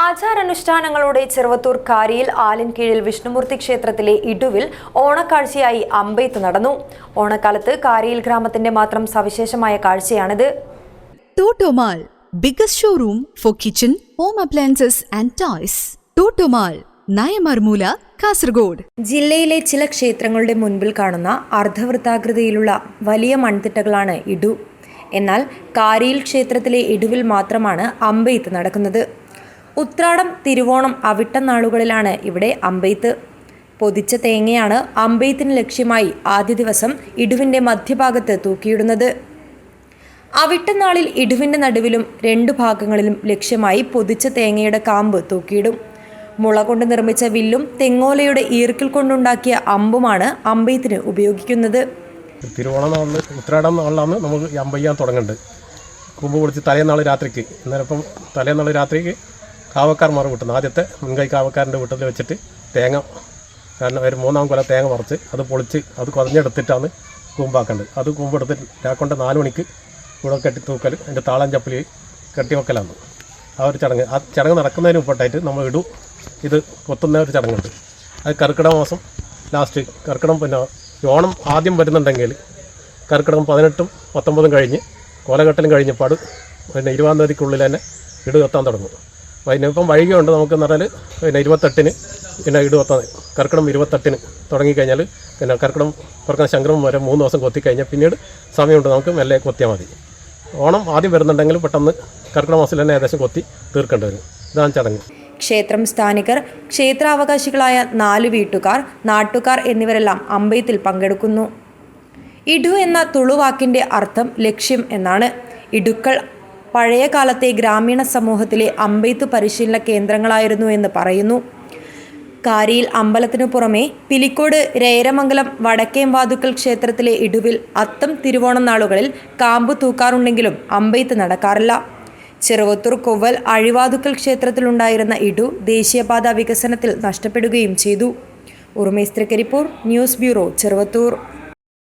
ആചാരാനുഷ്ഠാനങ്ങളോടെ ചെറുവത്തൂർ കാരിയിൽ ആലിൻകീഴിൽ വിഷ്ണുമൂർത്തി ക്ഷേത്രത്തിലെ ഇടുവിൽ ഓണക്കാഴ്ചയായി അമ്പെയ്ത്ത് നടന്നു. ഓണക്കാലത്ത് കാരിയിൽ ഗ്രാമത്തിന്റെ മാത്രം സവിശേഷമായ കാഴ്ചയാണിത്. Toto Mall biggest showroom for kitchen home appliances and toys. Toto Mall Naimarmoola Kasaragod. ജില്ലയിലെ ചില ക്ഷേത്രങ്ങളുടെ മുൻപിൽ കാണുന്ന അർദ്ധവൃത്താകൃതിയിലുള്ള വലിയ മൺതിട്ടകളാണ് ഇടു. എന്നാൽ കാരിയിൽ ക്ഷേത്രത്തിലെ ഇടുവിൽ മാത്രമാണ് അമ്പെയ്ത്ത് നടക്കുന്നത്. ഉത്രാടം തിരുവോണം അവിട്ടം നാളുകളിലാണ് ഇവിടെ അമ്പെയ്ത്ത്. പൊതിച്ച തേങ്ങയാണ് അമ്പെയ്ത്തിന് ലക്ഷ്യമായി ആദ്യ ദിവസം ഇടുവിന്റെ മധ്യഭാഗത്ത് തൂക്കിയിടുന്നത്. അവിട്ടനാളിൽ ഇടുവിന്റെ നടുവിലും രണ്ടു ഭാഗങ്ങളിലും ലക്ഷ്യമായി പൊതിച്ച തേങ്ങയുടെ കാമ്പ് തൂക്കിയിടും. മുള കൊണ്ട് നിർമ്മിച്ച വില്ലും തെങ്ങോലയുടെ ഈർക്കിൽ കൊണ്ടുണ്ടാക്കിയ അമ്പുമാണ് അമ്പെയ്ത്തിന് ഉപയോഗിക്കുന്നത്. തിരുവോണം നാളിൽ ഉത്രാടം നാളിലാണ് നമുക്ക് അമ്പയ്യാൻ തുടങ്ങുന്നുണ്ട് കുമ്പ് പൊളിച്ച് തലേന്നാൾ രാത്രിക്ക്. അന്നേരം ഇപ്പം തലേന്നാൾ രാത്രിക്ക് കാവക്കാർമാർ വിട്ടുന്നു ആദ്യത്തെ മുൻകൈ കാവക്കാരന്റെ വീട്ടിൽ വെച്ചിട്ട് തേങ്ങ കാരണം ഒരു മൂന്നാം കൊല തേങ്ങ മറച്ച് അത് പൊളിച്ച് അത് കുറഞ്ഞെടുത്തിട്ടാണ് കൂമ്പാക്കേണ്ടത്. അത് കൂമ്പെടുത്തിട്ട് രാക്കൊണ്ട് നാല് മണിക്ക് കൂടെ കെട്ടി തൂക്കൽ അതിന്റെ താളം ചപ്പലി കെട്ടി വെക്കലാണ്. ആ ഒരു ചടങ്ങ്. ആ ചടങ്ങ് നടക്കുന്നതിന് മുമ്പായിട്ട് നമ്മൾ ഇടും. ഇത് കൊത്തുന്ന ഒരു ചടങ്ങുണ്ട്. അത് കർക്കിടക മാസം ലാസ്റ്റ്. കർക്കിടകം പിന്നെ ഓണം ആദ്യം വരുന്നുണ്ടെങ്കിൽ കർക്കിടകം പതിനെട്ടും പത്തൊമ്പതും കഴിഞ്ഞ് കോലഘട്ടലും കഴിഞ്ഞപ്പാട് പിന്നെ ഇരുപതാം തീയതിക്കുള്ളിൽ തന്നെ ഇട് കത്താൻ തുടങ്ങും. അപ്പോൾ അതിനിപ്പം വൈകിയുണ്ട് നമുക്ക് എന്ന് പറഞ്ഞാൽ പിന്നെ ഇരുപത്തെട്ടിന് പിന്നെ കത്താൻ കർക്കിടം ഇരുപത്തെട്ടിന് തുടങ്ങിക്കഴിഞ്ഞാൽ പിന്നെ കർക്കിടം കർക്കിടം ശങ്കരം വരെ മൂന്ന് ദിവസം കൊത്തിക്കഴിഞ്ഞാൽ പിന്നീട് സമയമുണ്ട് നമുക്ക് മെല്ലെ കൊത്തിയാൽ മതി. ഓണം ആദ്യം വരുന്നുണ്ടെങ്കിൽ പെട്ടെന്ന് കർക്കിടക മാസത്തിൽ തന്നെ ഏകദേശം കൊത്തി തീർക്കേണ്ടി വരും. ഇതാണ് ചടങ്ങ്. ക്ഷേത്രം സ്ഥാനികർ ക്ഷേത്രാവകാശികളായ നാല് വീട്ടുകാർ നാട്ടുകാർ എന്നിവരെല്ലാം അമ്പയത്തിൽ പങ്കെടുക്കുന്നു. ഇടു എന്ന തുളുവാക്കിന്റെ അർത്ഥം ലക്ഷ്യം എന്നാണ്. ഇടുക്കൾ പഴയ കാലത്തെ ഗ്രാമീണ സമൂഹത്തിലെ അമ്പെയ്ത്ത് പരിശീലന കേന്ദ്രങ്ങളായിരുന്നു എന്ന് പറയുന്നു. കാരിയിൽ അമ്പലത്തിനു പുറമെ പിലിക്കോട് രേരമംഗലം വടക്കേംവാതുക്കൽ ക്ഷേത്രത്തിലെ ഇടുവിൽ അത്തം തിരുവോണം നാളുകളിൽ കാമ്പ് തൂക്കാറുണ്ടെങ്കിലും അമ്പെയ്ത്ത് നടക്കാറില്ല. ചെറുവത്തൂർ കൊവ്വൽ അഴിവാതുക്കൽ ക്ഷേത്രത്തിലുണ്ടായിരുന്ന ഇടു ദേശീയപാത വികസനത്തിൽ നഷ്ടപ്പെടുകയും ചെയ്തു. ഉറുമേസ്ത്രിക്കരിപ്പൂർ ന്യൂസ് ബ്യൂറോ ചെറുവത്തൂർ.